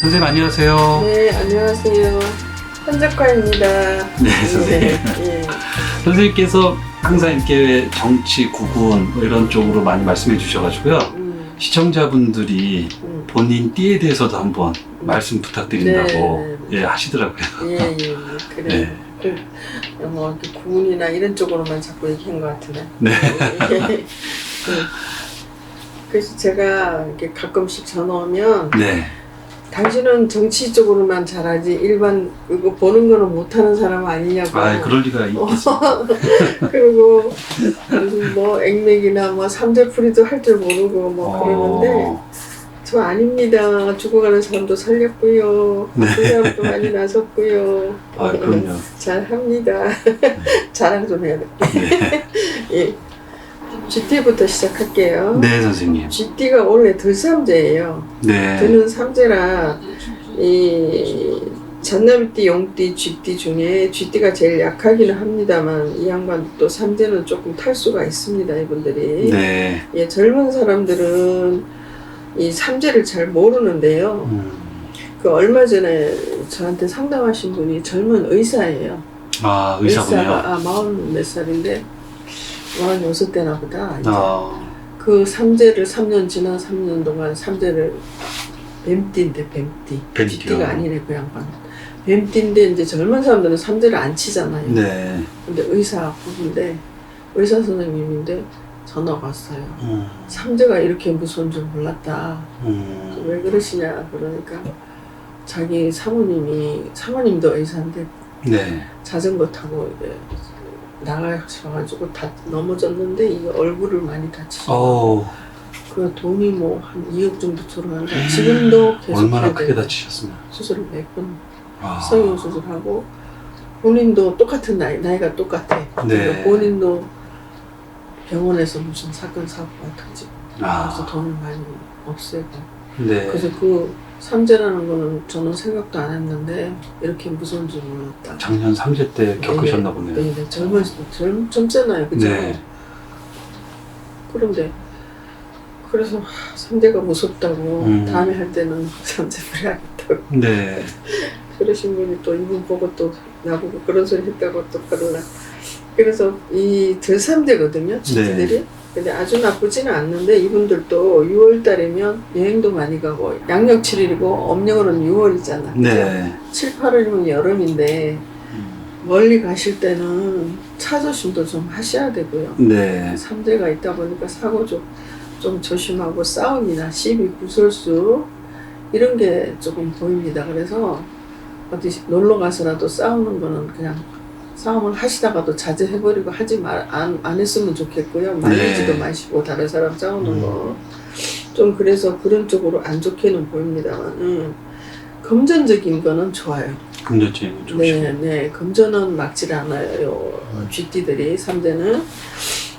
선생님 안녕하세요. 네, 안녕하세요. 한작가입니다. 네, 선생님. 예. 선생님께서 항상 이렇게 정치, 구군 뭐 이런 쪽으로 많이 말씀해 주셔가지고요. 음, 시청자분들이 음. 본인 띠에 대해서도 한번 말씀 부탁드린다고 네, 네, 예, 하시더라고요. 예, 예, 예. 그래. 네. 그, 뭐, 그 구운이나 이런 쪽으로만 자꾸 얘기한 것 같으네. 네. 그, 그래서 제가 이렇게 가끔씩 전화 오면, 네. 당신은 정치 쪽으로만 잘하지, 일반, 이거 보는 거는 못하는 사람 아니냐고. 아, 그럴 리가 있겠어요. 그리고 무슨 뭐 액맥이나 뭐 삼재풀이도 할 줄 모르고 뭐 그러는데 어, 저 아닙니다. 죽어가는 사람도 살렸고요. 네. 그 사람도 많이 나섰고요. 아, 그럼요. 잘 합니다. 자랑 좀 해야 돼. 네. 예. GT부터 시작할게요. 네, 선생님. GT가 원래 들삼재예요. 네. 드는 삼재라 이 잔나비띠, 용띠, 쥐띠 중에 쥐띠가 제일 약하기는 합니다만 이 양반 또 삼재는 조금 탈수가 있습니다 이분들이 네. 예, 젊은 사람들은 이 삼재를 잘 모르는데요 음. 그 얼마 전에 저한테 상담하신 분이 젊은 의사예요 아, 의사군요. 의사가 아, 마흔 몇 살인데 마흔 여섯 대나 보다 이제. 아, 그 삼재를 3년 지난 3년 동안 삼재를 뱀띠인데 뱀띠 뱀띠요. 쥐띠가 아니네 그 양반 뱀띠인데 이제 젊은 사람들은 삼재를 안 치잖아요 네. 근데 의사 부부인데 의사 선생님인데 전화가 왔어요 음. 삼재가 이렇게 무서운 줄 몰랐다 음. 왜 그러시냐 그러니까 자기 사모님이 사모님도 의사인데 네. 자전거 타고 이제 나가셔가지고 다 넘어졌는데 이 얼굴을 많이 다치셨고 어, 그 돈이 뭐 한 2억 정도 들어가는데 지금도 계속 얼마나 크게. 다치셨으면. 수술을 몇번 아. 성형 수술하고 본인도 똑같은 나이 나이가 똑같아. 네. 그러니까 본인도 병원에서 무슨 사건 사고가 터지고 그래서 아. 돈을 많이 없애고 네. 그래서 그 삼재라는 거는 저는 생각도 안 했는데 이렇게 무서운 줄 몰랐다. 작년 3세 때 겪으셨나 보네요. 네, 네, 젊은 젊 젊잖아요, 그죠? 네. 그런데 그래서 하, 삼재가 무섭다고 음. 다음에 할 때는 삼재를 해야겠다고 네. 그러신 분이 또 이분 보고 또 나보고 그런 소리 했다고 또 그러나 그래서 이 들삼재거든요, 네. 지들이. 근데 아주 나쁘지는 않는데 이분들도 6월 달이면 여행도 많이 가고 양력 7일이고 엄력으로는 6월이잖아. 네. 7, 8월이면 여름인데 음. 멀리 가실 때는 차 조심도 좀 하셔야 되고요. 네. 삼재가 있다 보니까 사고 좀, 좀 조심하고 싸움이나 시비 구설수 이런 게 조금 보입니다. 그래서 어디 놀러 가서라도 싸우는 거는 그냥 싸움을 하시다가도 자제해버리고 하지 말, 안, 안 했으면 좋겠고요. 말리지도 네. 마시고 다른 사람 싸우는 음. 거. 좀 그래서 그런 쪽으로 안 좋게는 보입니다만, 음, 금전적인 거는 좋아요. 금전적인 좀 네, 네. 금전은 막질 않아요. 쥐띠들이 삼대는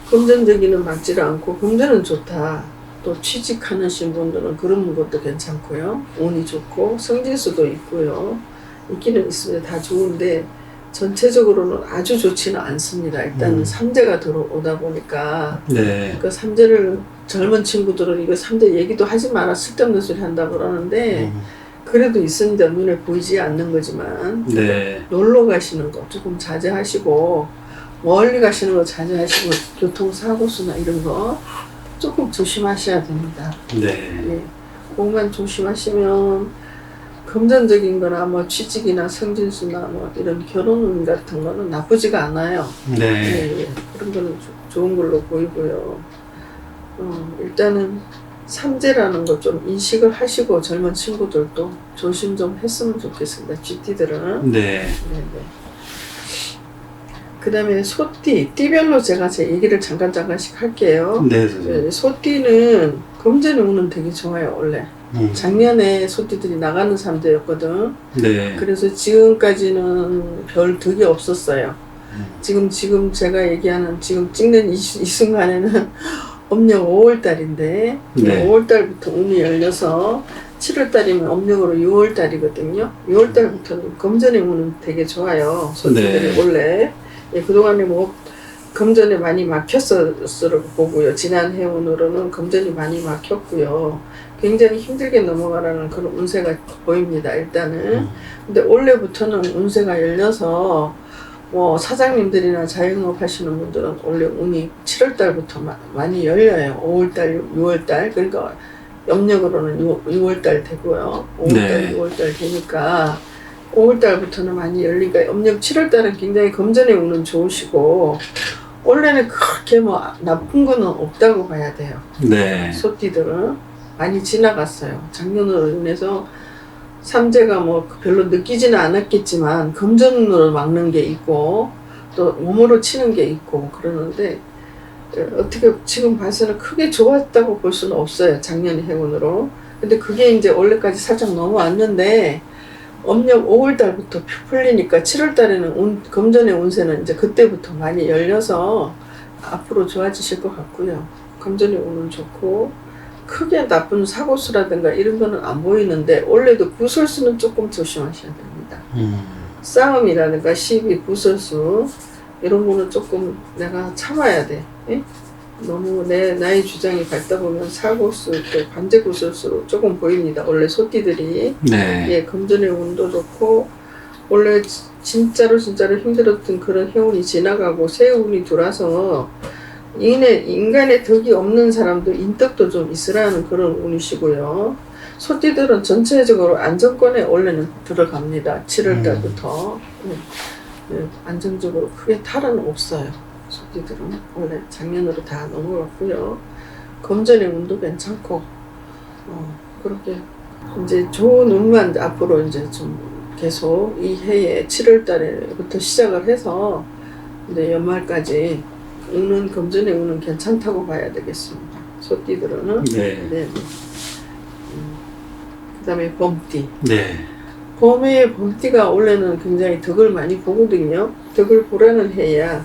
금전적이는 막질 않고 금전은 좋다. 또 취직하는 신 분들은 그런 것도 괜찮고요. 운이 좋고 성질수도 있고요. 있기는 있습니다. 다 좋은데 전체적으로는 아주 좋지는 않습니다. 일단 음. 은 삼재가 들어오다 보니까 네. 그 삼재를 젊은 친구들은 이거 삼재 얘기도 하지 마라 쓸데없는 소리 한다 그러는데 음. 그래도 있습니다. 눈에 보이지 않는 거지만 네. 놀러 가시는 거 조금 자제하시고 멀리 가시는 거 자제하시고 교통사고 수나 이런 거 조금 조심하셔야 됩니다. 네. 예. 그것만 조심하시면 금전적인 거나 뭐 취직이나 성진수나 뭐 이런 결혼 같은 거는 나쁘지가 않아요. 네. 예, 예. 그런 거는 조- 좋은 걸로 보이고요. 어, 일단은 삼재라는 거좀 인식을 하시고 젊은 친구들도 조심 좀 했으면 좋겠습니다. GT들은. 네. 네네. 그 다음에 소띠, 띠별로 제가 제 얘기를 잠깐 잠깐씩 할게요. 네. 네, 소띠는 금전의 운은 되게 좋아요, 원래. 음. 작년에 소띠들이 나가는 삼재였거든. 네. 그래서 지금까지는 별 득이 없었어요. 음. 지금, 지금 제가 얘기하는, 지금 찍는 이, 시- 이 순간에는 엄력 5월달인데, 네. 5월달부터 운이 열려서 7월달이면 엄력으로 6월달이거든요. 6월달부터는 금전의 운은 되게 좋아요. 소띠들이 네. 원래. 예, 그동안에 뭐, 금전에 많이 막혔을 보고요. 지난 해운으로는 금전이 많이 막혔고요. 굉장히 힘들게 넘어가라는 그런 운세가 보입니다. 일단은. 근데 올해부터는 운세가 열려서 뭐 사장님들이나 자영업 하시는 분들은 원래 운이 7월 달부터 마- 많이 열려요. 5월 달, 6월 달. 그러니까 염력으로는 6월 달 되고요. 5월 달, 네. 6월 달 되니까 5월 달부터는 많이 열리니까 염력 7월 달은 굉장히 금전의 운은 좋으시고 원래는 그렇게 뭐 나쁜 거는 없다고 봐야 돼요. 네. 소띠들은 많이 지나갔어요. 작년으로 인해서 삼재가 뭐 별로 느끼지는 않았겠지만 금전으로 막는 게 있고 또 몸으로 치는 게 있고 그러는데 어, 어떻게 지금 봐서는 크게 좋았다고 볼 수는 없어요. 작년 해운으로. 근데 그게 이제 원래까지 살짝 넘어왔는데 음력 5월 달부터 풀리니까 7월 달에는 운, 금전의 운세는 이제 그때부터 많이 열려서 앞으로 좋아지실 것 같고요. 금전의 운은 좋고 크게 나쁜 사고수라든가 이런 거는 안 보이는데 원래도 구설수는 조금 조심하셔야 됩니다. 음. 싸움이라든가 시비, 구설수 이런 거는 조금 내가 참아야 돼. 예? 너무 내 나의 주장이 밝다 보면 사고수 또 관제 구설수로 조금 보입니다. 원래 소띠들이 네. 예 금전의 운도 좋고 원래 지- 진짜로 진짜로 힘들었던 그런 해운이 지나가고 새 운이 들어와서 인의 인간의 덕이 없는 사람도 인덕도 좀 있으라는 그런 운이시고요. 소띠들은 전체적으로 안정권에 원래는 들어갑니다. 7월 음. 달부터 네. 네, 안정적으로 크게 탈은 없어요. 소띠들은 원래 작년으로 다 넘어갔고요. 금전의 운도 괜찮고 어, 그렇게 이제 좋은 운만 앞으로 이제 좀 계속 이 해에 7월 달에부터 시작을 해서 이제 연말까지 운은 금전의 운은 괜찮다고 봐야 되겠습니다. 소띠들은 네. 네. 음, 그다음에 범띠. 네. 봄에 범띠가 원래는 굉장히 덕을 많이 보거든요. 덕을 보라는 해야.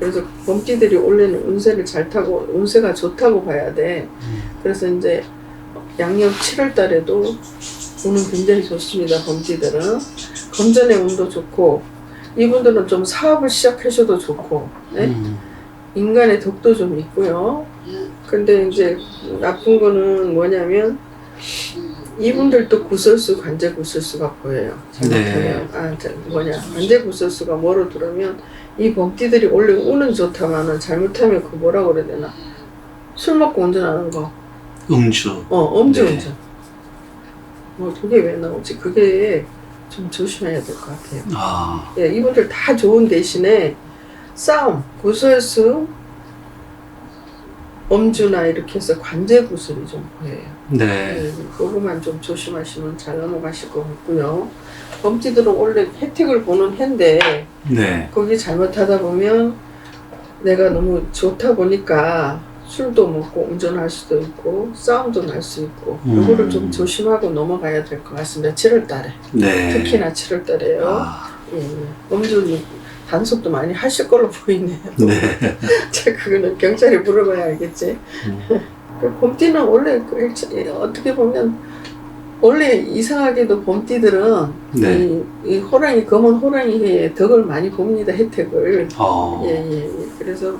그래서 범띠들이 원래는 운세를 잘 타고 운세가 좋다고 봐야 돼. 그래서 이제 양력 7월 달에도 운은 굉장히 좋습니다. 범띠들은. 금전의 운도 좋고 이분들은 좀 사업을 시작하셔도 좋고 네? 음. 인간의 덕도 좀 있고요. 근데 이제 나쁜 거는 뭐냐면 이분들도 구설수, 관제 구설수가 보여요. 잘못하면 네. 아 저, 뭐냐 관제 구설수가 뭐로 들으면 이 범띠들이 원래 운은 좋다마는 잘못하면 그 뭐라 그래야 되나 술 먹고 운전하는 거, 음주. 어 음주 네. 운전. 뭐 그게 왜 나오지? 그게 좀 조심해야 될 것 같아요. 아. 예, 이분들 다 좋은 대신에 싸움, 구설수, 엄주나 이렇게 해서 관제 구슬이 좀 보여요. 네. 네, 그거만 좀 조심하시면 잘 넘어가실 것 같고요. 범띠들은 원래 혜택을 보는 해인데 네. 거기 잘못하다 보면 내가 너무 좋다 보니까 술도 먹고 운전할 수도 있고 싸움도 날 수 있고 음. 이거를 좀 조심하고 넘어가야 될 것 같습니다. 7월 달에 네. 특히나 7월 달에요. 아. 예, 예. 음주 단속도 많이 하실 걸로 보이네요. 네. 자, 그거는 경찰에 물어봐야 알겠지. 음. 그 봄띠는 원래 그 예, 어떻게 보면 원래 이상하게도 봄띠들은 네. 이, 이 호랑이 검은 호랑이의 덕을 많이 봅니다 혜택을 어. 예예 예, 그래서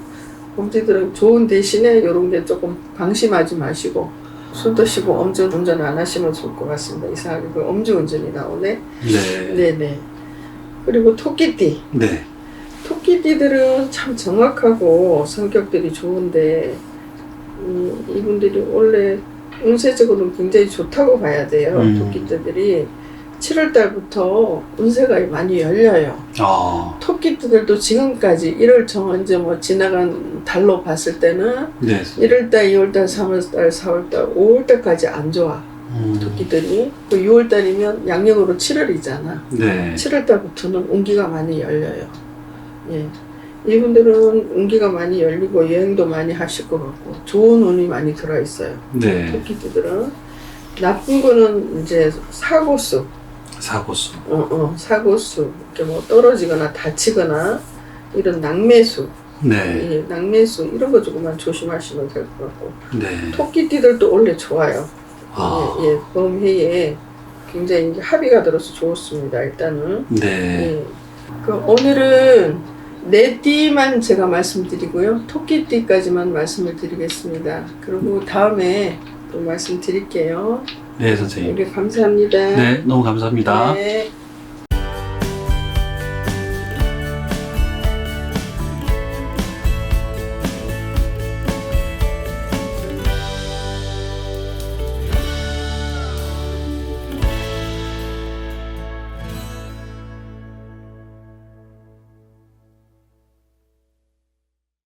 봄띠들은 좋은 대신에 이런 게 조금 방심하지 마시고 술 드시고 음주 운전 안 하시면 좋을 것 같습니다 이상하게 그 음주 운전이 나오네 네. 네 네 그리고 토끼띠 네. 토끼띠들은 참 정확하고 성격들이 좋은데 음, 이분들이 원래 운세적으로는 굉장히 좋다고 봐야 돼요. 음. 토끼띠들이 7월 달부터 운세가 많이 열려요. 어. 토끼띠들도 지금까지 1월 정 이제 뭐 지나간 달로 봤을 때는 네. 1월 달, 2월 달, 3월 달, 4월 달, 5월 달까지 안 좋아. 음. 토끼들이 그 6월 달이면 양력으로 7월이잖아. 네. 7월 달부터는 운기가 많이 열려요. 예. 이분들은 운기가 많이 열리고 여행도 많이 하실 것 같고 좋은 운이 많이 들어 있어요. 네. 토끼들은 나쁜 거는 이제 사고수, 사고수. 어, 어, 사고수, 이렇게 뭐 떨어지거나 다치거나 이런 낙매수, 네. 예, 낙매수 이런 거 조금만 조심하시면 될 것 같고 네. 토끼띠들도 원래 좋아요. 아. 예, 예, 범해에 굉장히 합의가 들어서 좋습니다. 일단은. 네. 예. 그 오늘은 네 띠만 제가 말씀드리고요. 토끼띠까지만 말씀을 드리겠습니다. 그리고 다음에 또 말씀드릴게요. 네, 선생님. 네, 감사합니다. 네, 너무 감사합니다. 네.